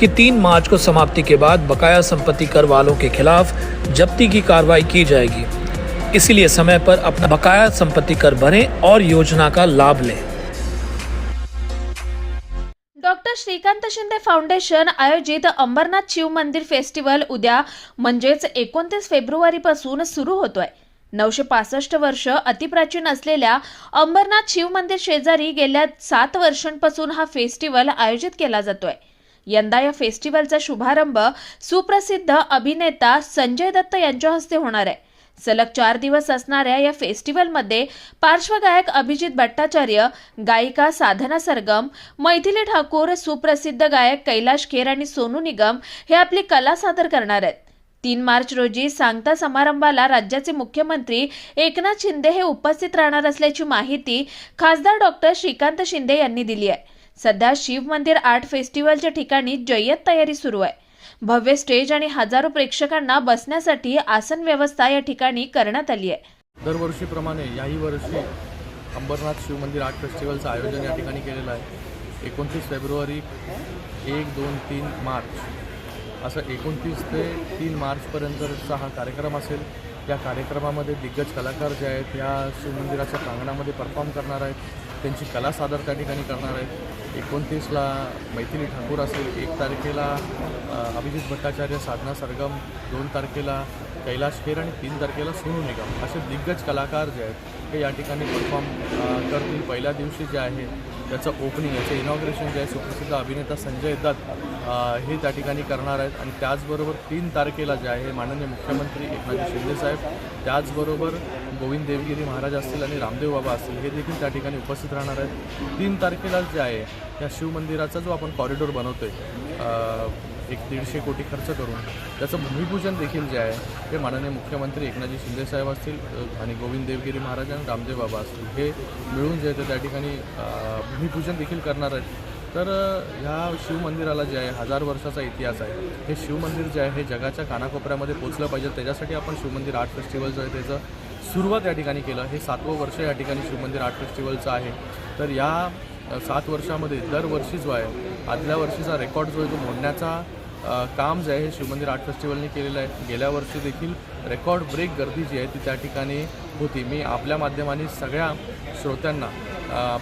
की तीन मार्च को समाप्ति के बाद बकाया संपत्ति कर वालों के खिलाफ जब्ती की कार्रवाई की जाएगी। इसलिए समय पर अपना बकाया संपत्ति कर भरें और योजना का लाभ लें। डॉक्टर श्रीकांत शिंदे फाउंडेशन आयोजित अंबरनाथ शिव मंदिर फेस्टिवल उद्या म्हणजेच एकोणतीस फेब्रुवारीपासून सुरू होतोय. नऊशे पासष्ट वर्ष अतिप्राचीन असलेल्या अंबरनाथ शिव मंदिर शेजारी गेल्या सात वर्षांपासून हा फेस्टिवल आयोजित केला जातोय. यंदा या फेस्टिवलचा शुभारंभ सुप्रसिद्ध अभिनेता संजय दत्त यांच्या हस्ते होणार आहे. सलग चार दिवस असणाऱ्या या फेस्टिवलमध्ये पार्श्वगायक अभिजित भट्टाचार्य गायिका साधना सरगम मैथिली ठाकूर सुप्रसिद्ध गायक कैलाश खेर आणि सोनू निगम हे आपली कला सादर करणार आहेत. तीन मार्च रोजी सांगता समारंभाला राज्याचे मुख्यमंत्री एकनाथ शिंदे हे उपस्थित राहणार असल्याची माहिती खासदार डॉक्टर श्रीकांत शिंदे यांनी दिली आहे. सध्या शिव मंदिर आर्ट फेस्टिवलच्या ठिकाणी जय्यत तयारी सुरू आहे. भव्य स्टेज आणि हजारो प्रेक्षकांना बसण्यासाठी आसन व्यवस्था या ठिकाणी करण्यात आली आहे. दरवर्षीप्रमाणे याही वर्षी अंबरनाथ शिवमंदिर आर्ट फेस्टिवलचं आयोजन या ठिकाणी केलेलं आहे. एकोणतीस फेब्रुवारी एक दोन तीन मार्च असं एकोणतीस ते तीन मार्चपर्यंतचा हा कार्यक्रम असेल. या कार्यक्रमामध्ये दिग्गज कलाकार जे आहेत या शिवमंदिराच्या प्रांगणामध्ये परफॉर्म करणार आहेत. त्यांची कला सादर त्या ठिकाणी करणार आहेत. एकोणतीसला मैथिली ठाकूर असेल एक तारखेला अभिजित भट्टाचार्य साधना सरगम दोन तारखेला कैलाश खेर आणि तीन तारखेला सोनू निगम. असे दिग्गज कलाकार जे आहेत हे या ठिकाणी परफॉर्म करतील. पहिल्या दिवशी जे आहे त्याचं ओपनिंग याचं इनॉग्रेशन जे आहे सुप्रसिद्ध अभिनेता संजय दत्त हे त्या ठिकाणी करणार आहेत. आणि त्याचबरोबर तीन तारखेला जे आहे माननीय मुख्यमंत्री एकनाथ शिंदेसाहेब त्याचबरोबर गोविंद देवगिरी महाराज असतील आणि रामदेव बाबा असतील हे देखील त्या ठिकाणी उपस्थित राहणार आहेत. तीन तारखेला जे आहे या शिवमंदिराचा जो आपण कॉरिडॉर बनवतो आहे एक दीडशे कोटी खर्च करून त्याचं भूमिपूजन देखील जे आहे ते माननीय मुख्यमंत्री एकनाथजी शिंदे साहेब असतील आणि गोविंद देवगिरी महाराज आणि रामदेव बाबा असतील हे मिळून जे आहे त्या ठिकाणी भूमिपूजन देखील करणार आहेत. तर ह्या शिवमंदिराला जे आहे हजार वर्षाचा इतिहास आहे. हे शिवमंदिर जे आहे हे जगाच्या कानाकोपऱ्यामध्ये पोचलं पाहिजे. त्याच्यासाठी आपण शिवमंदिर आर्ट फेस्टिवल जो आहे त्याचं सुरुवात या ठिकाणी केलं. हे सातवं वर्ष या ठिकाणी शिवमंदिर आर्ट फेस्टिवलचं आहे. तर या सात वर्षामध्ये दरवर्षी जो आहे आदल्या वर्षीचा रेकॉर्ड जो आहे तो मोडण्याचा काम जे आहे हे शिवमंदिर आर्ट फेस्टिवलने केलेलं आहे. गेल्या वर्षी देखील रेकॉर्ड ब्रेक गर्दी जी आहे ती त्या ठिकाणी होती. मी आपल्या माध्यमाने सगळ्या श्रोत्यांना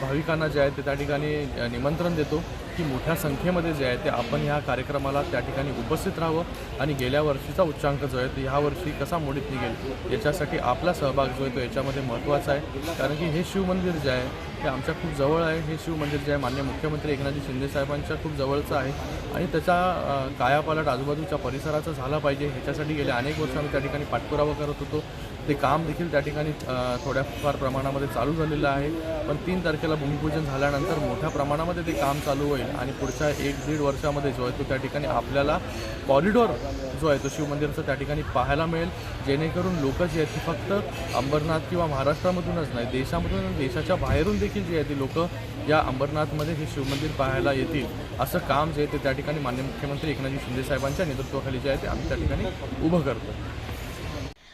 भाविकांना जे आहे ते त्या ठिकाणी निमंत्रण देतो. की मोठ्या संख्येमध्ये जे आहे ते आपण ह्या कार्यक्रमाला त्या ठिकाणी उपस्थित राहावं आणि गेल्या वर्षीचा उच्चांक जो आहे तो ह्या वर्षी कसा मोडीत निघेल याच्यासाठी आपला सहभाग जो आहे तो याच्यामध्ये महत्त्वाचा आहे. कारण की हे शिवमंदिर जे आहे ते आमच्या खूप जवळ आहे. हे शिवमंदिर जे आहे मान्य मुख्यमंत्री एकनाथजी शिंदे साहेबांच्या खूप जवळचं आहे. आणि त्याचा कायापालट आजूबाजूच्या परिसराचा झाला पाहिजे ह्याच्यासाठी गेल्या अनेक वर्ष आम्ही त्या ठिकाणी पाठपुरावा करत होतो. ते काम देखील त्या ठिकाणी थोड्याफार प्रमाणामध्ये चालू झालेलं आहे. पण तीन तारखेला भूमिपूजन झाल्यानंतर मोठ्या प्रमाणामध्ये ते काम चालू होईल आणि पुढच्या एक दीड वर्षामध्ये जो आहे तो त्या ठिकाणी आपल्याला कॉरिडॉर जो आहे तो शिवमंदिरचा त्या ठिकाणी पाहायला मिळेल. जेणेकरून लोक जी आहेत ती फक्त अंबरनाथ किंवा महाराष्ट्रामधूनच नाही देशामधून देशाच्या बाहेरून देखील जी आहे ती लोक या अंबरनाथमध्ये हे शिवमंदिर पाहायला येतील. असं काम जे आहे ते त्या ठिकाणी मान्य मुख्यमंत्री एकनाथजी शिंदेसाहेबांच्या नेतृत्वाखाली जे आहे ते आम्ही त्या ठिकाणी उभं करतो